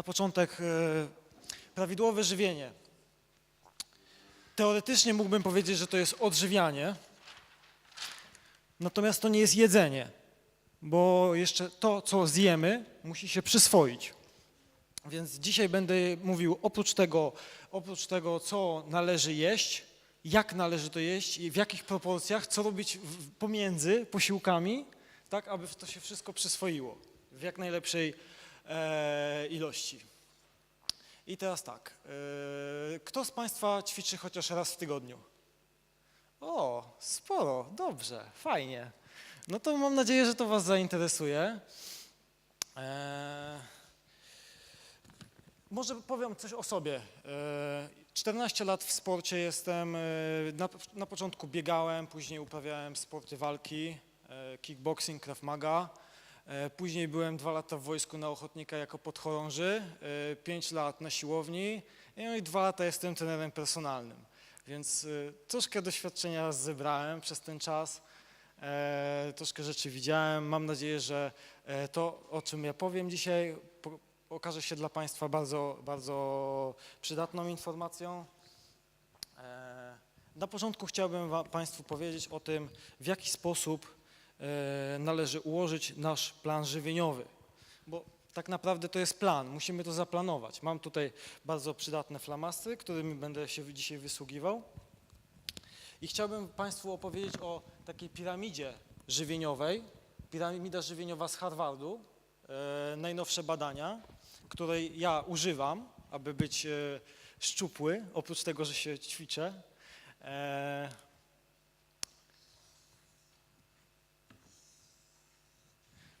na początek e, prawidłowe żywienie. Teoretycznie mógłbym powiedzieć, że to jest odżywianie, natomiast to nie jest jedzenie, bo jeszcze to, co zjemy, musi się przyswoić. Więc dzisiaj będę mówił oprócz tego, oprócz tego, co należy jeść, jak należy to jeść i w jakich proporcjach, co robić pomiędzy posiłkami, tak aby to się wszystko przyswoiło w jak najlepszej ilości. I teraz tak, e, kto z Państwa ćwiczy chociaż raz w tygodniu? O, sporo, dobrze, fajnie. No to mam nadzieję, że to Was zainteresuje. E, może powiem coś o sobie. E, 14 lat w sporcie jestem. e, Na, na początku biegałem, później uprawiałem sporty walki, e, kickboxing, krav maga. E, Później byłem dwa lata w wojsku na ochotnika jako podchorąży, e, pięć lat na siłowni no i dwa lata jestem trenerem personalnym. Więc e, troszkę doświadczenia zebrałem przez ten czas. Troszkę rzeczy widziałem. Mam nadzieję, że to, o czym ja powiem dzisiaj, okaże się dla Państwa bardzo, bardzo przydatną informacją. Na początku chciałbym Państwu powiedzieć o tym, w jaki sposób należy ułożyć nasz plan żywieniowy, bo tak naprawdę to jest plan, musimy to zaplanować. Mam tutaj bardzo przydatne flamastry, którymi będę się dzisiaj wysługiwał. I chciałbym Państwu opowiedzieć o takiej piramidzie żywieniowej, piramida żywieniowa z Harvardu, e, najnowsze badania, której ja używam, aby być e, szczupły, oprócz tego, że się ćwiczę.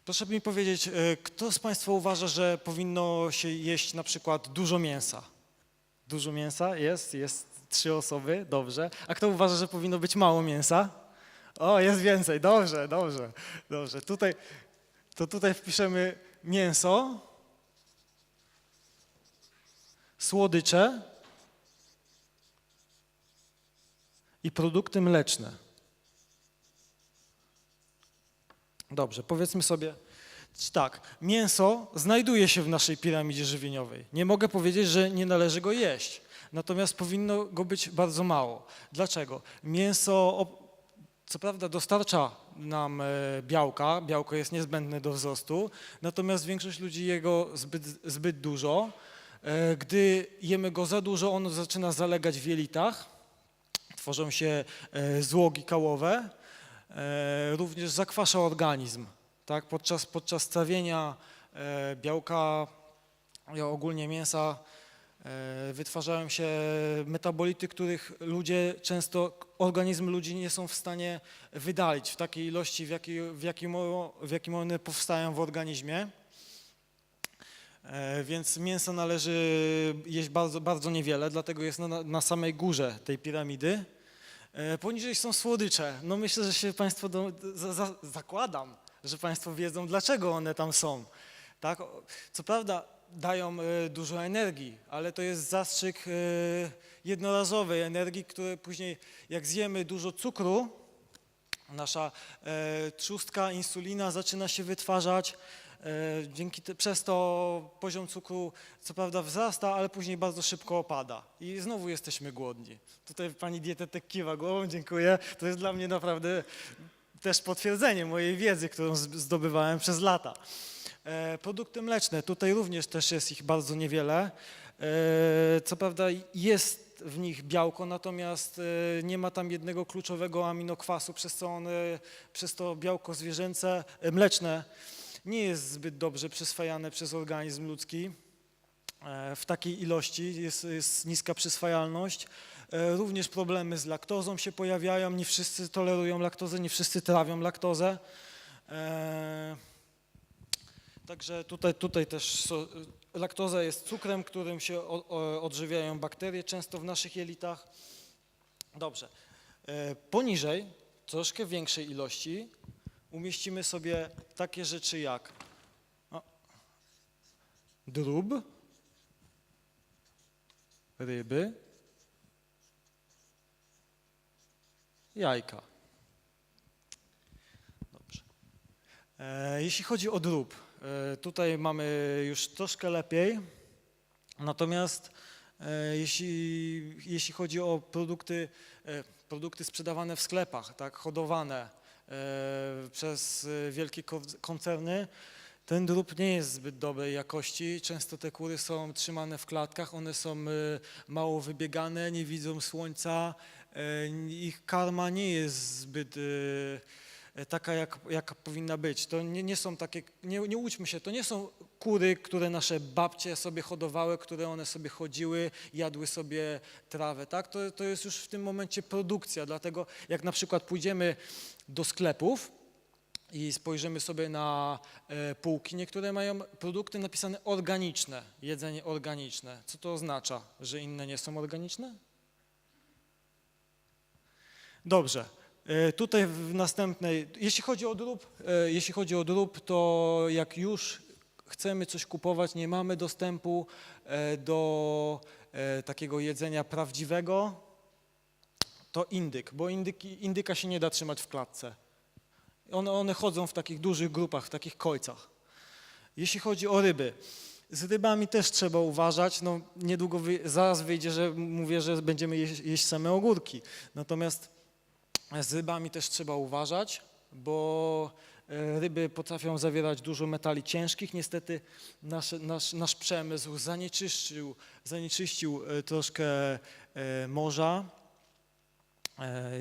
Proszę mi powiedzieć, e, kto z Państwa uważa, że powinno się jeść na przykład dużo mięsa? Dużo mięsa? Jest, jest trzy osoby, dobrze. A kto uważa, że powinno być mało mięsa? O, jest więcej, dobrze, dobrze, dobrze. Tutaj, to tutaj wpiszemy mięso, słodycze i produkty mleczne. Dobrze, powiedzmy sobie tak, mięso znajduje się w naszej piramidzie żywieniowej. Nie mogę powiedzieć, że nie należy go jeść, natomiast powinno go być bardzo mało. Dlaczego? Mięso, co prawda, dostarcza nam e, białka, białko jest niezbędne do wzrostu, natomiast większość ludzi je go zbyt, zbyt dużo. E, Gdy jemy go za dużo, on zaczyna zalegać w jelitach, tworzą się e, złogi kałowe, również zakwasza organizm. Tak? Podczas, podczas trawienia e, białka ogólnie mięsa e, wytwarzają się metabolity, których ludzie często, organizm ludzi nie są w stanie wydalić w takiej ilości, w jakiej, w jakim, w jakim one powstają w organizmie. E, Więc mięsa należy jeść bardzo, bardzo niewiele, dlatego jest na, na samej górze tej piramidy. E, Poniżej są słodycze. No myślę, że się Państwo do, za, za, zakładam, że Państwo wiedzą, dlaczego one tam są. Tak? Co prawda dają e, dużo energii, ale to jest zastrzyk e, jednorazowej energii, które później jak zjemy dużo cukru, nasza trzustka, insulina zaczyna się wytwarzać. E, dzięki te, przez to poziom cukru co prawda wzrasta, ale później bardzo szybko opada. I znowu jesteśmy głodni. Tutaj pani dietetyk kiwa głową, dziękuję. To jest dla mnie naprawdę też potwierdzenie mojej wiedzy, którą zdobywałem przez lata. E, produkty mleczne, tutaj również też jest ich bardzo niewiele. E, co prawda jest w nich białko, natomiast nie ma tam jednego kluczowego aminokwasu, przez co one, przez to białko zwierzęce, mleczne nie jest zbyt dobrze przyswajane przez organizm ludzki e, w takiej ilości, jest, jest niska przyswajalność. E, Również problemy z laktozą się pojawiają, nie wszyscy tolerują laktozę, nie wszyscy trawią laktozę. E, Także tutaj, tutaj też laktoza jest cukrem, którym się odżywiają bakterie często w naszych jelitach. Dobrze. Poniżej, troszkę większej ilości, umieścimy sobie takie rzeczy jak drób, ryby, jajka. Dobrze. E, Jeśli chodzi o drób, e, tutaj mamy już troszkę lepiej. Natomiast e, jeśli, jeśli chodzi o produkty, e, produkty sprzedawane w sklepach, tak, hodowane przez e, wielkie ko- koncerny, ten drób nie jest zbyt dobrej jakości. Często te kury są trzymane w klatkach, one są e, mało wybiegane, nie widzą słońca, e, ich karma nie jest zbyt e, taka, jak, jaka powinna być. To nie, nie są takie, nie, nie łudźmy się, to nie są kury, które nasze babcie sobie hodowały, które one sobie chodziły, jadły sobie trawę, tak? To, to jest już w tym momencie produkcja, dlatego jak na przykład pójdziemy do sklepów i spojrzymy sobie na e, półki, niektóre mają produkty napisane organiczne, jedzenie organiczne. Co to oznacza, że inne nie są organiczne? Dobrze. E, Tutaj w następnej, jeśli chodzi o drób, e, jeśli chodzi o drób, to jak już chcemy coś kupować, nie mamy dostępu e, do takiego jedzenia prawdziwego, to indyk, bo indyki, indyka się nie da trzymać w klatce. One, one chodzą w takich dużych grupach, w takich kojcach. Jeśli chodzi o ryby, z rybami też trzeba uważać. No, niedługo wy, zaraz wyjdzie, że mówię, że będziemy jeść, jeść same ogórki. Natomiast z rybami też trzeba uważać, bo e, ryby potrafią zawierać dużo metali ciężkich. Niestety nasz, nasz, nasz przemysł zanieczyszczył, zanieczyścił e, troszkę e, morza,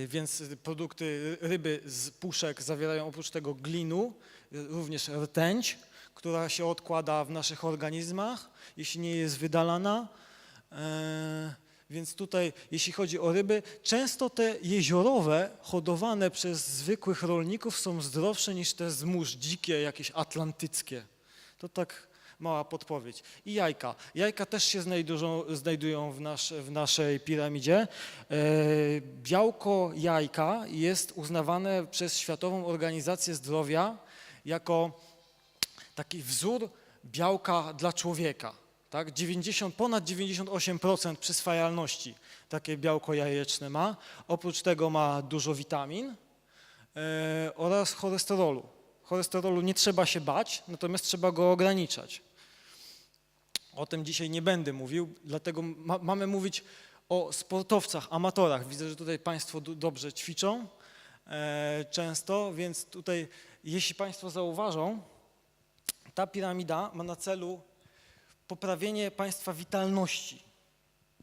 więc produkty ryby z puszek zawierają oprócz tego glinu, również rtęć, która się odkłada w naszych organizmach, jeśli nie jest wydalana. Więc tutaj, jeśli chodzi o ryby, często te jeziorowe, hodowane przez zwykłych rolników są zdrowsze niż te z mórz dzikie, jakieś atlantyckie. To tak mała podpowiedź. I jajka. Jajka też się znajdują, znajdują w, nasz, w naszej piramidzie. E, białko jajka jest uznawane przez Światową Organizację Zdrowia jako taki wzór białka dla człowieka. Tak? 90, ponad 98% przyswajalności takie białko jajeczne ma. Oprócz tego ma dużo witamin e, oraz cholesterolu. Cholesterolu nie trzeba się bać, natomiast trzeba go ograniczać. O tym dzisiaj nie będę mówił, dlatego ma, mamy mówić o sportowcach, amatorach. Widzę, że tutaj Państwo dobrze ćwiczą e, często, więc tutaj, jeśli Państwo zauważą, ta piramida ma na celu poprawienie Państwa witalności,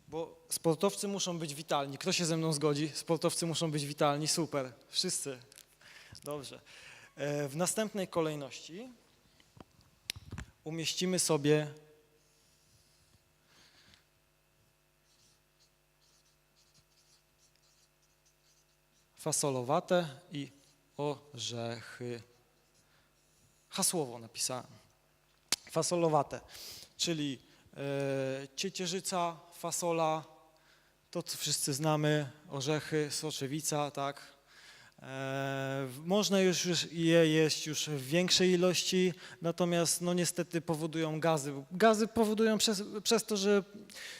bo sportowcy muszą być witalni. Kto się ze mną zgodzi? Sportowcy muszą być witalni, super, wszyscy. Dobrze. E, W następnej kolejności umieścimy sobie fasolowate i orzechy. Hasłowo napisałem. Fasolowate, czyli e, ciecierzyca, fasola, to co wszyscy znamy, orzechy, soczewica, tak. E, można już, je jeść już w większej ilości, natomiast no niestety powodują gazy. Gazy powodują przez, przez to, że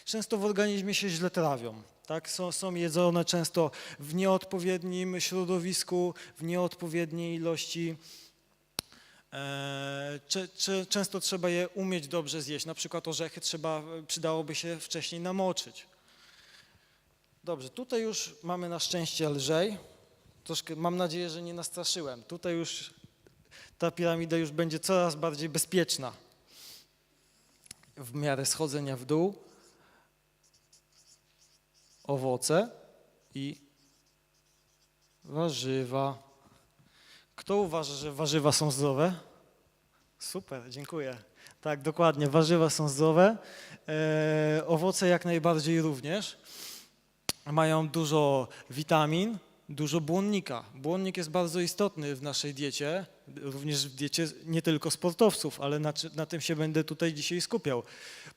często w organizmie się źle trawią. Tak? Są, są jedzone często w nieodpowiednim środowisku, w nieodpowiedniej ilości. E, często trzeba je umieć dobrze zjeść. Na przykład orzechy trzeba, przydałoby się wcześniej namoczyć. Dobrze, tutaj już mamy na szczęście lżej. Troszkę mam nadzieję, że nie nastraszyłem. Tutaj już ta piramida już będzie coraz bardziej bezpieczna w miarę schodzenia w dół. Owoce i warzywa. Kto uważa, że warzywa są zdrowe? Super, dziękuję. Tak, dokładnie, warzywa są zdrowe. E, owoce jak najbardziej również. Mają dużo witamin, dużo błonnika. Błonnik jest bardzo istotny w naszej diecie, również w diecie nie tylko sportowców, ale na, na tym się będę tutaj dzisiaj skupiał,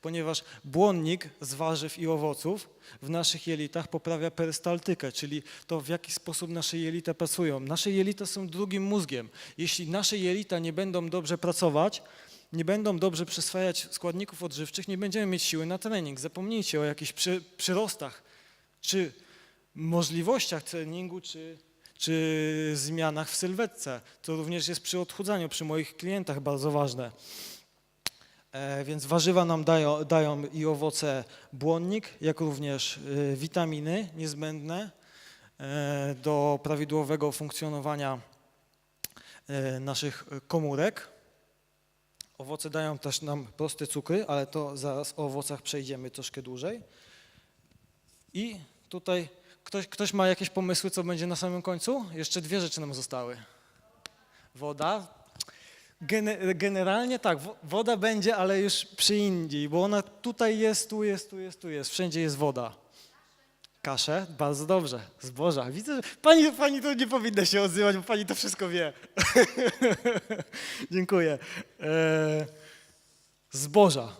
ponieważ błonnik z warzyw i owoców w naszych jelitach poprawia perystaltykę, czyli to w jaki sposób nasze jelita pracują. Nasze jelita są drugim mózgiem. Jeśli nasze jelita nie będą dobrze pracować, nie będą dobrze przyswajać składników odżywczych, nie będziemy mieć siły na trening. Zapomnijcie o jakichś przy, przyrostach czy możliwościach treningu, czy, czy zmianach w sylwetce. To również jest przy odchudzaniu, przy moich klientach bardzo ważne. E, Więc warzywa nam dają, dają i owoce błonnik, jak również e, witaminy niezbędne e, do prawidłowego funkcjonowania e, naszych komórek. Owoce dają też nam proste cukry, ale to zaraz o owocach przejdziemy troszkę dłużej. I tutaj ktoś, ktoś ma jakieś pomysły, co będzie na samym końcu? Jeszcze dwie rzeczy nam zostały. Woda. Gene, generalnie tak, wo- woda będzie, ale już przy indziej, bo ona tutaj jest, tu jest, tu jest, tu jest, wszędzie jest woda. Kaszę? Bardzo dobrze. Zboża. Widzę, że pani, pani tu nie powinna się odzywać, bo pani to wszystko wie. Dziękuję. E, zboża.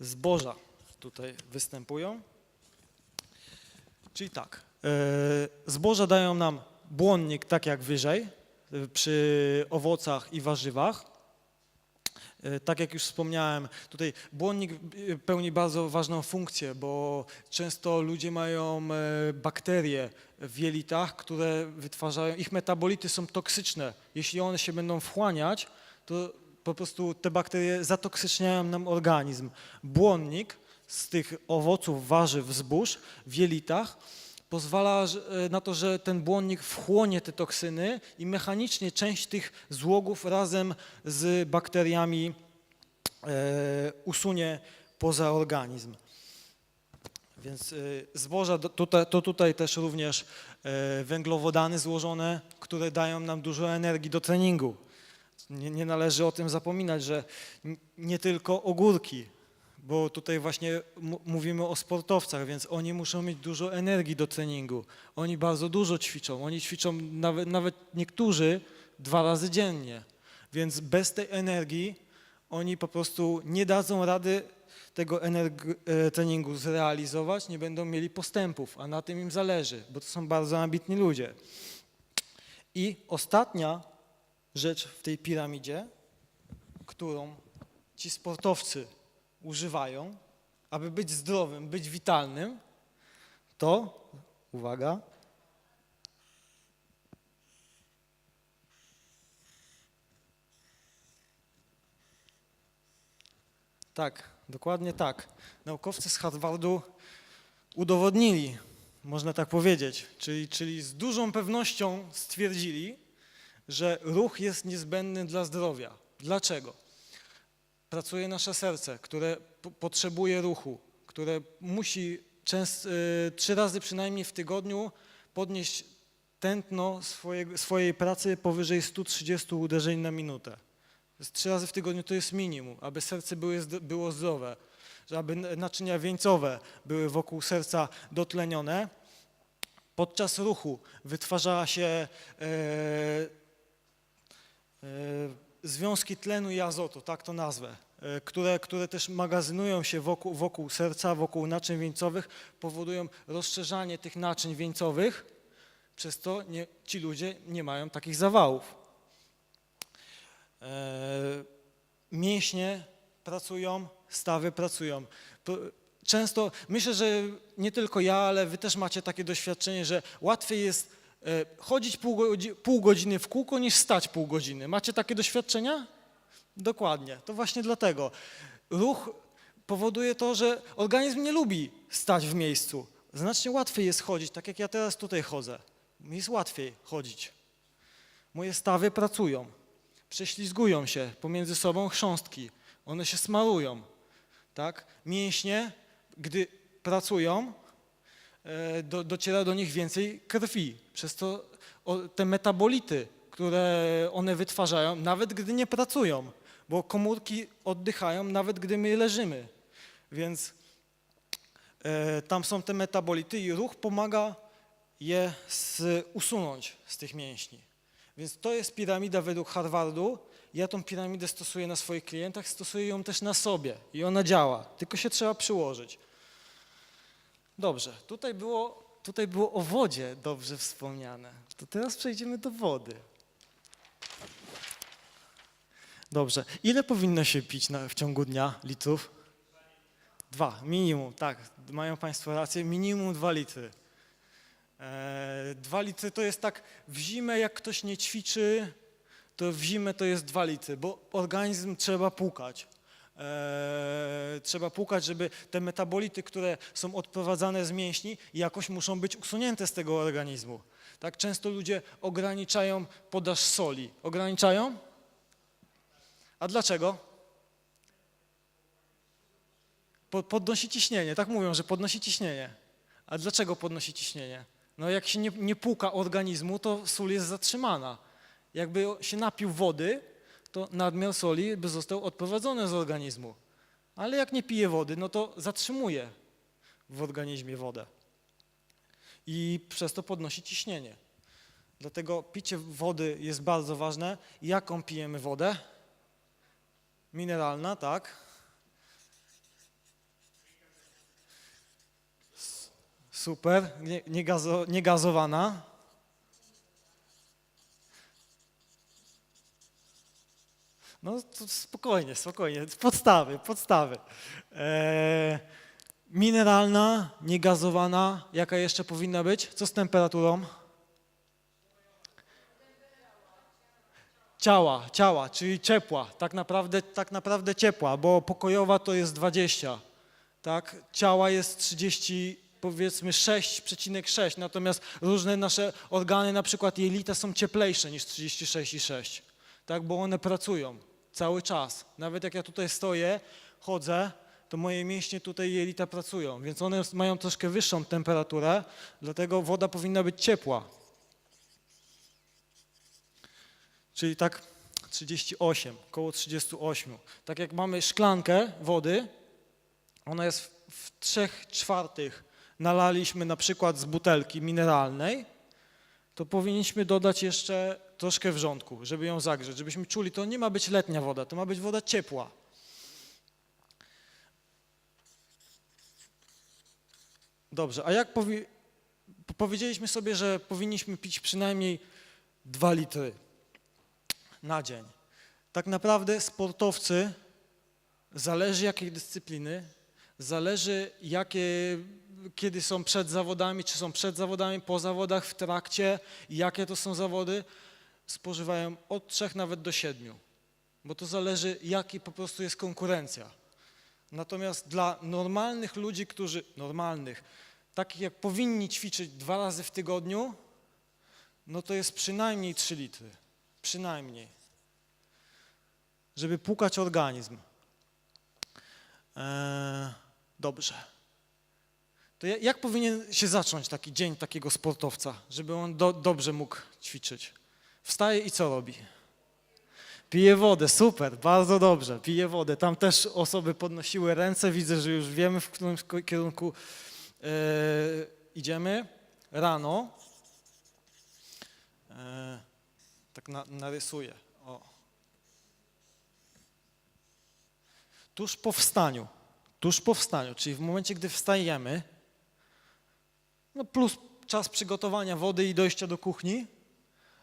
Zboża tutaj występują. Czyli tak, e, zboża dają nam błonnik tak jak wyżej, e, przy owocach i warzywach. E, Tak jak już wspomniałem, tutaj błonnik pełni bardzo ważną funkcję, bo często ludzie mają bakterie w jelitach, które wytwarzają, ich metabolity są toksyczne. Jeśli one się będą wchłaniać, to po prostu te bakterie zatoksyczniają nam organizm. Błonnik z tych owoców, warzyw, zbóż w jelitach pozwala e, na to, że ten błonnik wchłonie te toksyny i mechanicznie część tych złogów razem z bakteriami e, usunie poza organizm. Więc e, zboża, to tutaj też również węglowodany złożone, które dają nam dużo energii do treningu. Nie, nie należy o tym zapominać, że nie tylko ogórki, bo tutaj właśnie mówimy o sportowcach, więc oni muszą mieć dużo energii do treningu. Oni bardzo dużo ćwiczą. Oni ćwiczą nawet, nawet niektórzy dwa razy dziennie. Więc bez tej energii oni po prostu nie dadzą rady tego e, treningu zrealizować, nie będą mieli postępów, a na tym im zależy, bo to są bardzo ambitni ludzie. I ostatnia rzecz w tej piramidzie, którą ci sportowcy używają, aby być zdrowym, być witalnym, to, uwaga, tak, dokładnie tak. Naukowcy z Harvardu udowodnili, można tak powiedzieć, czyli, czyli z dużą pewnością stwierdzili, że ruch jest niezbędny dla zdrowia. Dlaczego? Pracuje nasze serce, które po- potrzebuje ruchu, które musi częst, y, trzy razy przynajmniej w tygodniu podnieść tętno swojego, swojej pracy powyżej 130 uderzeń na minutę. Trzy razy w tygodniu to jest minimum, aby serce były, było zdrowe, aby naczynia wieńcowe były wokół serca dotlenione. Podczas ruchu wytwarzała się e, e, związki tlenu i azotu, tak to nazwę, e, które, które też magazynują się wokół, wokół serca, wokół naczyń wieńcowych, powodują rozszerzanie tych naczyń wieńcowych, przez to nie, ci ludzie nie mają takich zawałów. E, mięśnie pracują, stawy pracują. Często myślę, że nie tylko ja, ale wy też macie takie doświadczenie, że łatwiej jest chodzić pół, godzi- pół godziny w kółko niż stać pół godziny. Macie takie doświadczenia? Dokładnie. To właśnie dlatego. Ruch powoduje to, że organizm nie lubi stać w miejscu. Znacznie łatwiej jest chodzić, tak jak ja teraz tutaj chodzę. Mi jest łatwiej chodzić. Moje stawy pracują prześlizgują się pomiędzy sobą chrząstki, one się smarują, tak? Mięśnie, gdy pracują, e, do, dociera do nich więcej krwi, przez to te metabolity, które one wytwarzają, nawet gdy nie pracują, bo komórki oddychają, nawet gdy my leżymy, więc e, tam są te metabolity i ruch pomaga je z, usunąć z tych mięśni. Więc to jest piramida według Harvardu. Ja tą piramidę stosuję na swoich klientach, stosuję ją też na sobie i ona działa, tylko się trzeba przyłożyć. Dobrze, tutaj było, tutaj było o wodzie dobrze wspomniane. To teraz przejdziemy do wody. Dobrze, ile powinno się pić na, w ciągu dnia litrów? Dwa, minimum, tak, mają Państwo rację, minimum dwa litry. E, Dwa litry to jest tak w zimę, jak ktoś nie ćwiczy, to w zimę to jest 2 litry, bo organizm trzeba płukać. Eee, trzeba płukać, żeby te metabolity, które są odprowadzane z mięśni, jakoś muszą być usunięte z tego organizmu. Tak często ludzie ograniczają podaż soli. Ograniczają? A dlaczego? Po, podnosi ciśnienie, tak mówią, że podnosi ciśnienie. A dlaczego podnosi ciśnienie? No jak się nie, nie płuka organizmu, to sól jest zatrzymana. Jakby się napił wody, to nadmiar soli by został odprowadzony z organizmu. Ale jak nie pije wody, no to zatrzymuje w organizmie wodę. I przez to podnosi ciśnienie. Dlatego picie wody jest bardzo ważne. Jaką pijemy wodę? Mineralna, tak? Super, nie, nie, gazo, nie gazowana. No to spokojnie, spokojnie. Podstawy, podstawy. Eee, mineralna, niegazowana. Jaka jeszcze powinna być? Co z temperaturą? Ciała, ciała, czyli ciepła. Tak naprawdę, tak naprawdę ciepła, bo pokojowa to jest 20. Tak? Ciała jest 30, powiedzmy 6,6, natomiast różne nasze organy, na przykład jelita są cieplejsze niż 36,6, tak? bo one pracują cały czas. Nawet jak ja tutaj stoję, chodzę, to moje mięśnie tutaj jelita pracują, więc one mają troszkę wyższą temperaturę, dlatego woda powinna być ciepła. Czyli tak 38, około 38. Tak jak mamy szklankę wody, ona jest w, w 3 czwartych nalaliśmy na przykład z butelki mineralnej, to powinniśmy dodać jeszcze troszkę wrzątku, żeby ją zagrzeć, żebyśmy czuli, to nie ma być letnia woda, to ma być woda ciepła. Dobrze, a jak powi- po- powiedzieliśmy sobie, że powinniśmy pić przynajmniej 2 litry na dzień. Tak naprawdę sportowcy, zależy jakiej dyscypliny, zależy jakie, kiedy są przed zawodami, czy są przed zawodami, po zawodach, w trakcie, jakie to są zawody, spożywają od 3 nawet do 7, bo to zależy jaki po prostu jest konkurencja. Natomiast dla normalnych ludzi, którzy, normalnych, takich jak powinni ćwiczyć dwa razy w tygodniu, no to jest przynajmniej 3 litry. Przynajmniej. Żeby płukać organizm. Eee, dobrze. To ja- jak powinien się zacząć taki dzień takiego sportowca, żeby on do, dobrze mógł ćwiczyć? Wstaje i co robi? Pije wodę, super, bardzo dobrze, pije wodę. Tam też osoby podnosiły ręce, widzę, że już wiemy, w którym kierunku e, idziemy. Rano, e, tak na, narysuję, o. Tuż po wstaniu, tuż po wstaniu, czyli w momencie, gdy wstajemy, no plus czas przygotowania wody i dojścia do kuchni,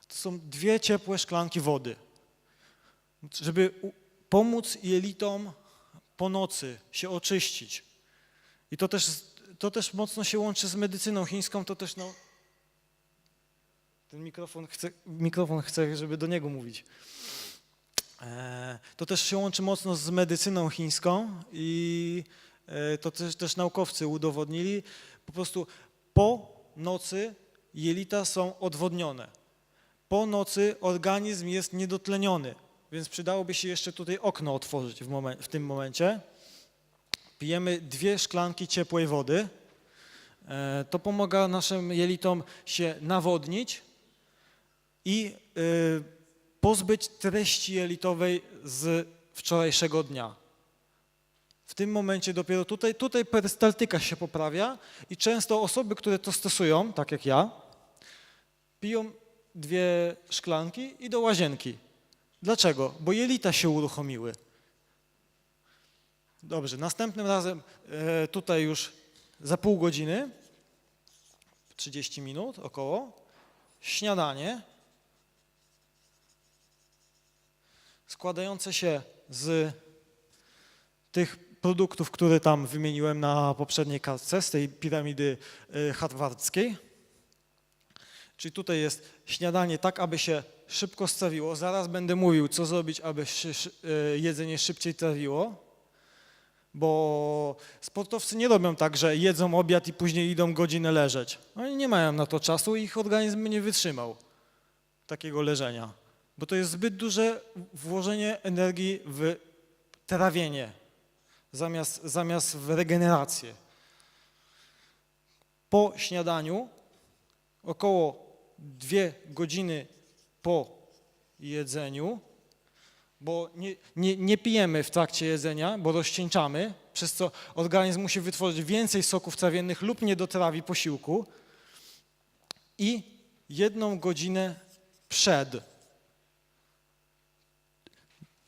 to są dwie ciepłe szklanki wody żeby pomóc jelitom po nocy się oczyścić. I to też, to też mocno się łączy z medycyną chińską, to też no... Ten mikrofon chce, mikrofon chce żeby do niego mówić. E, To też się łączy mocno z medycyną chińską i e, to też, też naukowcy udowodnili. Po prostu po nocy jelita są odwodnione. Po nocy organizm jest niedotleniony, więc przydałoby się jeszcze tutaj okno otworzyć w, momen- w tym momencie. Pijemy dwie szklanki ciepłej wody. E, To pomaga naszym jelitom się nawodnić i y, pozbyć treści jelitowej z wczorajszego dnia. W tym momencie dopiero tutaj, tutaj perystaltyka się poprawia i często osoby, które to stosują, tak jak ja, piją dwie szklanki i do łazienki. Dlaczego? Bo jelita się uruchomiły. Dobrze, następnym razem e, tutaj już za pół godziny, 30 minut około, śniadanie składające się z tych produktów, które tam wymieniłem na poprzedniej kartce, z tej piramidy e, harwardzkiej. Czyli tutaj jest śniadanie tak, aby się szybko strawiło. Zaraz będę mówił, co zrobić, aby e, jedzenie szybciej trawiło. Bo sportowcy nie robią tak, że jedzą obiad i później idą godzinę leżeć. Oni nie mają na to czasu i ich organizm nie wytrzymał takiego leżenia. Bo to jest zbyt duże włożenie energii w trawienie zamiast, zamiast w regenerację. Po śniadaniu, około dwie godziny po jedzeniu, bo nie, nie, nie pijemy w trakcie jedzenia, bo rozcieńczamy, przez co organizm musi wytworzyć więcej soków trawiennych lub nie dotrawi posiłku i jedną godzinę przed.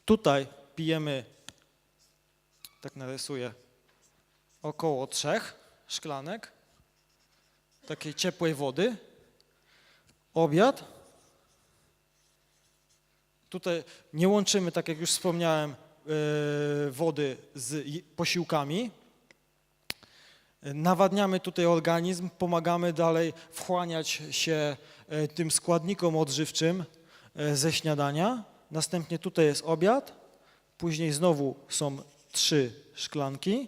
Tutaj pijemy, tak narysuję, około trzech szklanek takiej ciepłej wody. Obiad. Tutaj nie łączymy, tak jak już wspomniałem, e, wody z posiłkami. Nawadniamy tutaj organizm, pomagamy dalej wchłaniać się e, tym składnikom odżywczym e, ze śniadania. Następnie tutaj jest obiad, później znowu są trzy szklanki,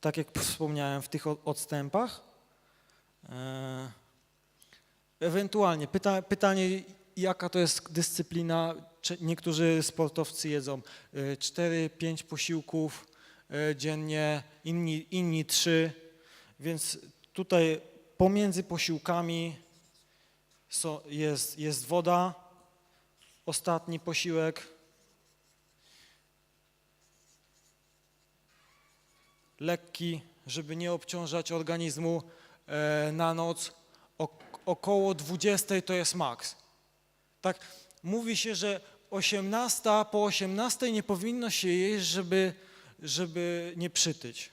tak jak wspomniałem w tych odstępach. E, Ewentualnie pyta, pytanie, jaka to jest dyscyplina. Niektórzy sportowcy jedzą 4-5 posiłków e, dziennie, inni, inni 3, więc tutaj pomiędzy posiłkami jest, jest woda, ostatni posiłek, lekki, żeby nie obciążać organizmu e, na noc. Około 20 to jest maks. Tak, mówi się, że 18, po 18 nie powinno się jeść, żeby, żeby nie przytyć.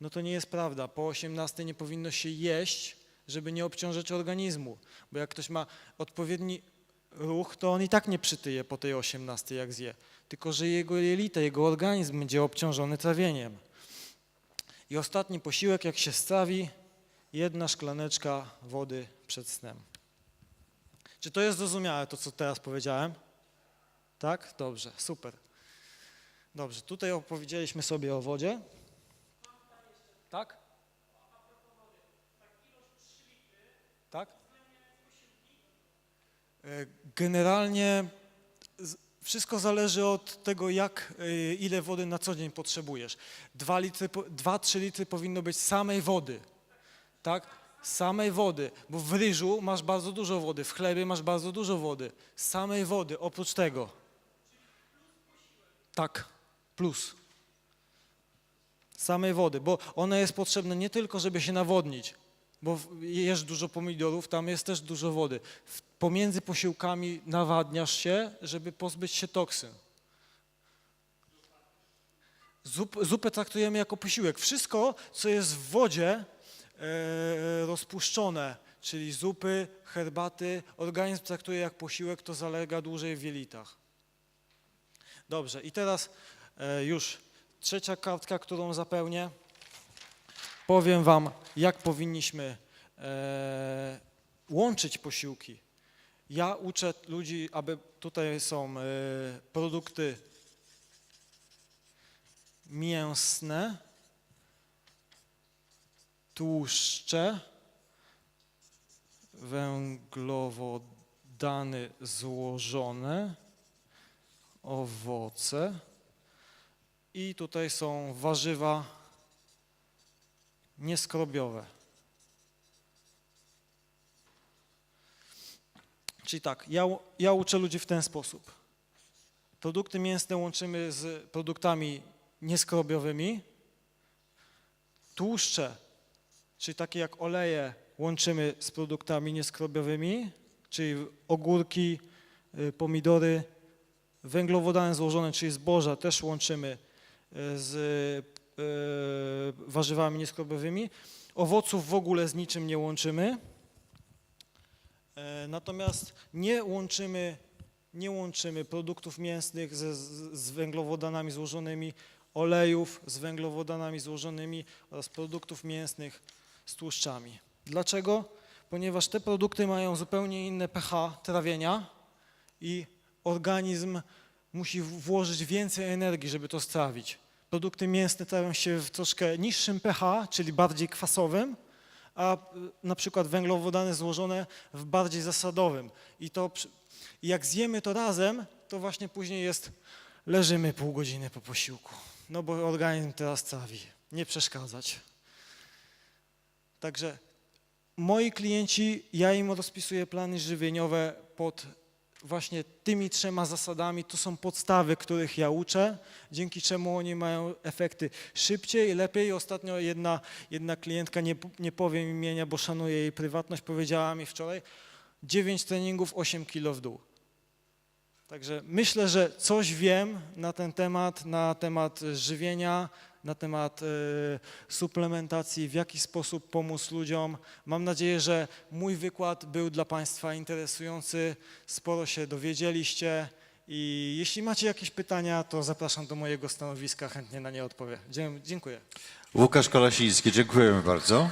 No to nie jest prawda. Po 18 nie powinno się jeść, żeby nie obciążać organizmu. Bo jak ktoś ma odpowiedni ruch, to on i tak nie przytyje po tej 18 jak zje. Tylko, że jego jelita, jego organizm będzie obciążony trawieniem. I ostatni posiłek, jak się stawi, jedna szklaneczka wody przed snem. Czy to jest zrozumiałe, to co teraz powiedziałem? Tak? Dobrze, super. Dobrze, tutaj opowiedzieliśmy sobie o wodzie. Tak? Tak? Generalnie wszystko zależy od tego, jak, e, ile wody na co dzień potrzebujesz. 2 litry, 2-3 litry powinno być samej wody, tak? Samej wody, bo w ryżu masz bardzo dużo wody, w chlebie masz bardzo dużo wody. Samej wody, oprócz tego. Tak, plus. Samej wody, bo ona jest potrzebna nie tylko, żeby się nawodnić, bo jesz dużo pomidorów, tam jest też dużo wody. Pomiędzy posiłkami nawadniasz się, żeby pozbyć się toksyn. Zup, zupę traktujemy jako posiłek. Wszystko, co jest w wodzie rozpuszczone, czyli zupy, herbaty, organizm traktuje jak posiłek, to zalega dłużej w jelitach. Dobrze, i teraz e, już trzecia kartka, którą zapełnię. Powiem Wam, jak powinniśmy e, łączyć posiłki. Ja uczę ludzi, aby tutaj są e, produkty mięsne, tłuszcze, węglowodany złożone, owoce i tutaj są warzywa nieskrobiowe. Czyli tak, ja, ja uczę ludzi w ten sposób. Produkty mięsne łączymy z produktami nieskrobiowymi. Tłuszcze, czyli takie jak oleje, łączymy z produktami nieskrobiowymi, czyli ogórki, y, pomidory, węglowodany złożone, czyli zboża, też łączymy y, z y, warzywami nieskrobiowymi. Owoców w ogóle z niczym nie łączymy. E, Natomiast nie łączymy, nie łączymy produktów mięsnych z, z węglowodanami złożonymi, olejów z węglowodanami złożonymi oraz produktów mięsnych z tłuszczami. Dlaczego? ponieważ te produkty mają zupełnie inne pH trawienia i organizm musi włożyć więcej energii, żeby to strawić. Produkty mięsne trawią się w troszkę niższym pH, czyli bardziej kwasowym, a y, na przykład węglowodany złożone w bardziej zasadowym. I to jak zjemy to razem, to właśnie później jest leżymy pół godziny po posiłku. No bo organizm teraz trawi. Nie przeszkadzać. Także moi klienci, ja im rozpisuję plany żywieniowe pod właśnie tymi trzema zasadami. To są podstawy, których ja uczę, dzięki czemu oni mają efekty szybciej, lepiej. Ostatnio jedna, jedna klientka, nie, nie powiem imienia, bo szanuję jej prywatność, powiedziała mi wczoraj 9 treningów, 8 kilo w dół. Także myślę, że coś wiem na ten temat, na temat żywienia, na temat e, suplementacji, w jaki sposób pomóc ludziom. Mam nadzieję, że mój wykład był dla Państwa interesujący, sporo się dowiedzieliście i jeśli macie jakieś pytania, to zapraszam do mojego stanowiska, chętnie na nie odpowiem. Dziękuję. Łukasz Kolasiński, dziękujemy bardzo.